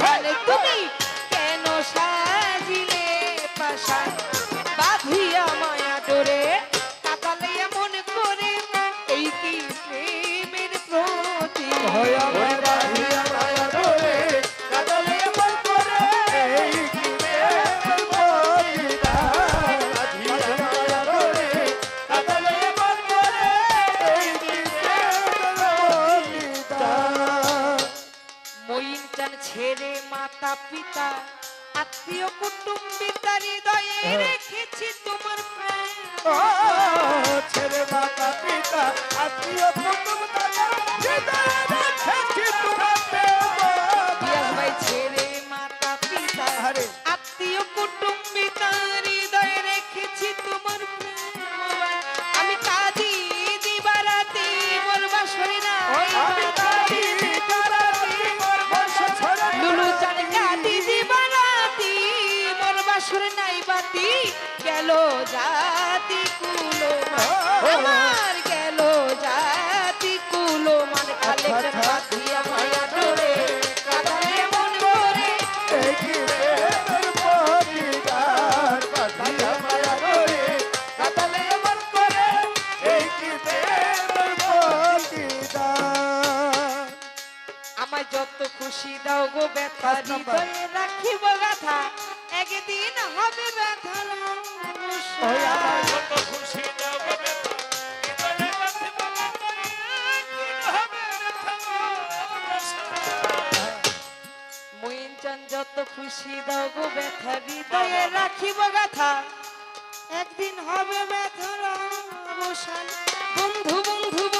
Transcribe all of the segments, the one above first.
Turn it to me. মাতা পিতা আত্মীয় কুটুম্বিতার হৃদয়ে রেখেছি তোমার প্রেম মোর নাই বাতি গেল জাতি কুলো আমার গেল জাতি কুলো মানে খালে ডোরে মন মায়া ডোরে, কাটালে আমার করে, এই কি প্রেমের প্রতিদান। আমায় যত খুশি দাও গো ব্যথা। হৃদয়ে রাখিব। যত খুশি দাও গো ব্যথা, হৃদয়ে রাখিব ব্যথা, একদিন হবে ব্যথা গাথা একদিন হবে ব্যথার অবসান বন্ধু বন্ধু।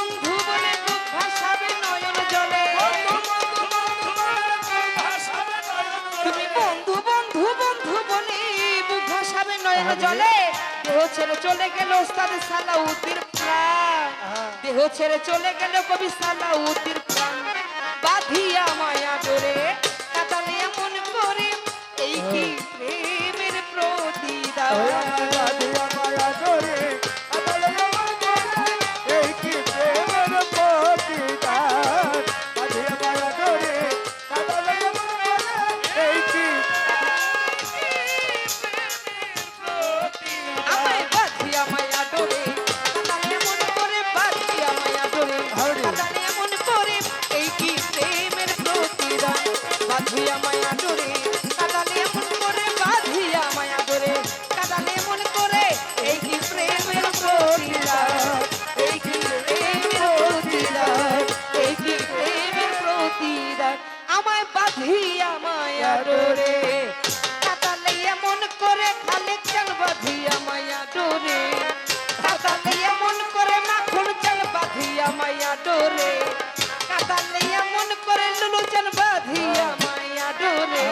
নয়ন জলে, দেহ ছেড়ে চলে গেল ওস্তাদ সালাউদ্দিন প্রাণ। দেহ ছেড়ে চলে গেল কবি সালাউদ্দিন প্রাণ। বাঁধিয়া মায়া ডোরে কাতালে এমন করে, এই কি প্রেমের প্রতিদান? বাঁধিয়া মায়া ডোরে কাতালে এমন করে খালে চাল বাঁধিয়া মায়া ডোরে কাতালে এমন করে মাখন চাল বাঁধিয়া মায়া ডোরে কাতালে এমন করে লুলু চাল বাঁধিয়া মায়া ডোরে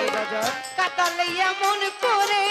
কাতালে এমন করে